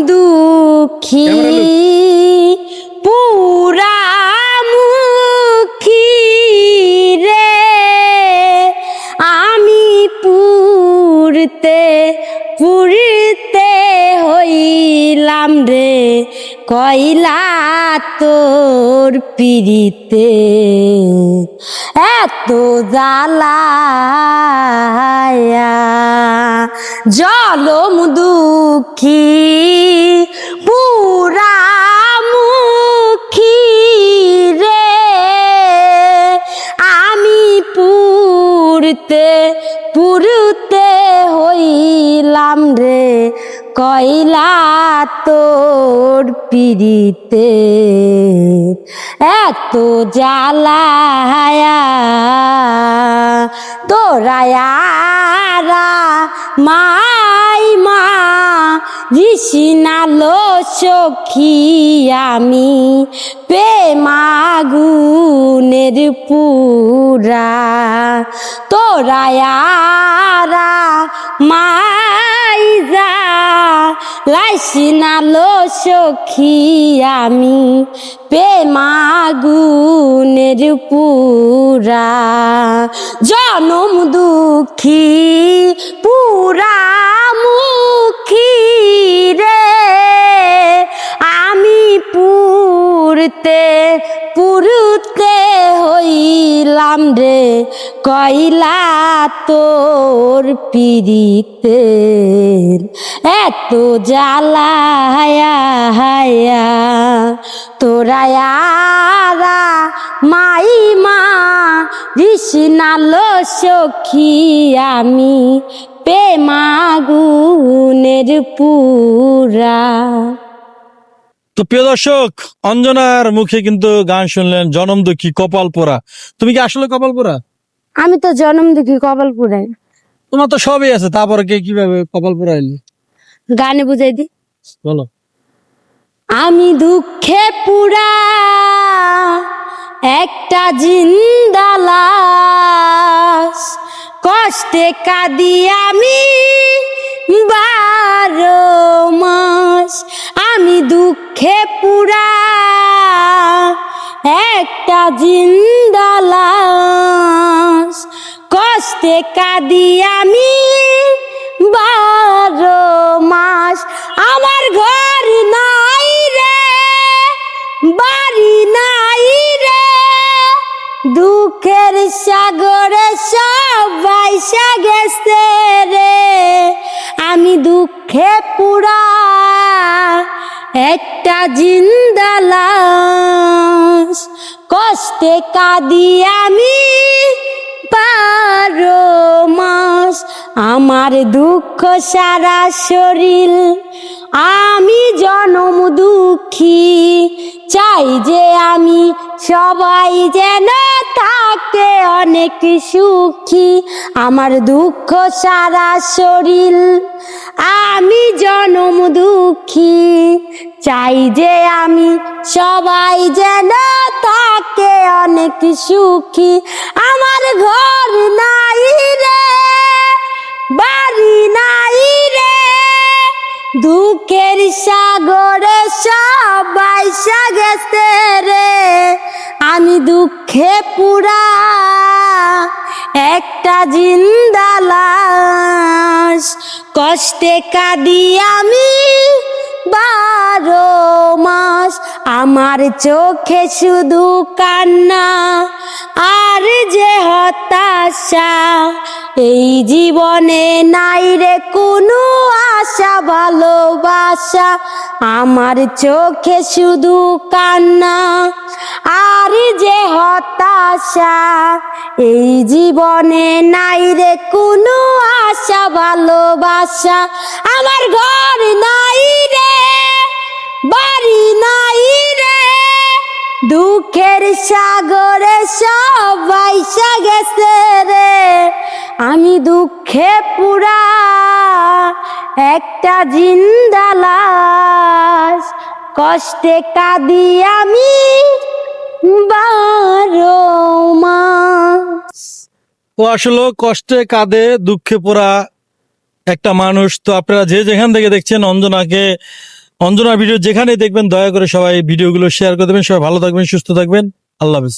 দুঃখী পুরা মুখী রে। আমি পুরতে পুরতে হইলাম রে। কইলা তোর পিড়িতে। এত জ্বালায়া জলম দুঃখী পুরা মুখী রে। আমি পুরতে পুরতে হইলাম রে, কয়লা তোর পিড়িতে। এত জ্বালায়া তোরায়ারা মাই মা ঋষিনালো সখী আমি প্রেমাগুনের পুরা। তোরায়ারা মাই যা লাইসিনালো সখী আমি প্রেমাগুনের পুরা। জনম দুঃখী পুরা হইলাম রে, কইলা তোর পিড়িতে এত জ্বালায়া হায়া। তোরায়ারা মাই মা ঋষিনালো সখী আমি পেমাগুনের পুরা। তো প্রিয় দর্শক অঞ্জনার মুখে কিন্তু গান শুনলেন জনম দুঃখী কপাল পোড়া তুমি কি আসলে কপাল পোড়া আমি তো জন্ম দেখি কপালপুরে তোমার তো সবই আছে তারপরে কে কীভাবে কপাল পোড়া এলি? গানে বুঝাই দি। বলো। আমি দুঃখে পুরা একটা জিন্দালাস কষ্টে কাঁদি আমি বারো একটা জিন্দালাস কষ্টে কাঁদি আমি বারো মাস। আমার ঘর নাই রে, বাড়ি নাই রে। দুঃখের সাগরে সবাই গেছে রে। আমি দুঃখে পুরা। একটা জিন্দালাস কষ্টে কাঁদি আমি বারো মাস। আমার দুঃখ সারা শরীর, আমি জনম দুঃখী। চাই যে আমি সবাই যেন থাকে অনেক সুখী। আমার দুঃখ সারা শরীর, আমি জনম দুঃখী। চাই যে আমি সবাই যেন থাকে অনেক সুখী। আমার ঘর নাই রে, বাড়ি নাই রে। দুঃখের সাগরে সবাই গেছে রে। আমি দুঃখে পুরা, একটা জিন্দালাস কষ্টে কাঁদি আমি আমার চোখে শুধু কান্না আর যে হতাশা, এই জীবনে নাই রে কোনো আশা, ভালোবাসা। আমার চোখে শুধু কান্না আর যে হতাশা, এই জীবনে নাই রে কোনো আশা, ভালোবাসা। আমার ঘর নাই রে, বাড়ি নাই দুঃখের সাগরে সবাই গেছে রে। আমি দুঃখে পুরা, একটা জিন্দালাস কষ্টে কাঁদি আমি বারো ও আসলে, কষ্টে কাঁদে, দুঃখে পোড়া একটা মানুষ। তো আপনারা যে যেখান থেকে দেখছেন অঞ্জনাকে অঞ্জনার ভিডিও যেখানে দেখবেন, দয়া করে সবাই ভিডিওগুলো শেয়ার করে দেবেন। সবাই ভালো থাকবেন, সুস্থ থাকবেন। আল্লাহ হাফিজ।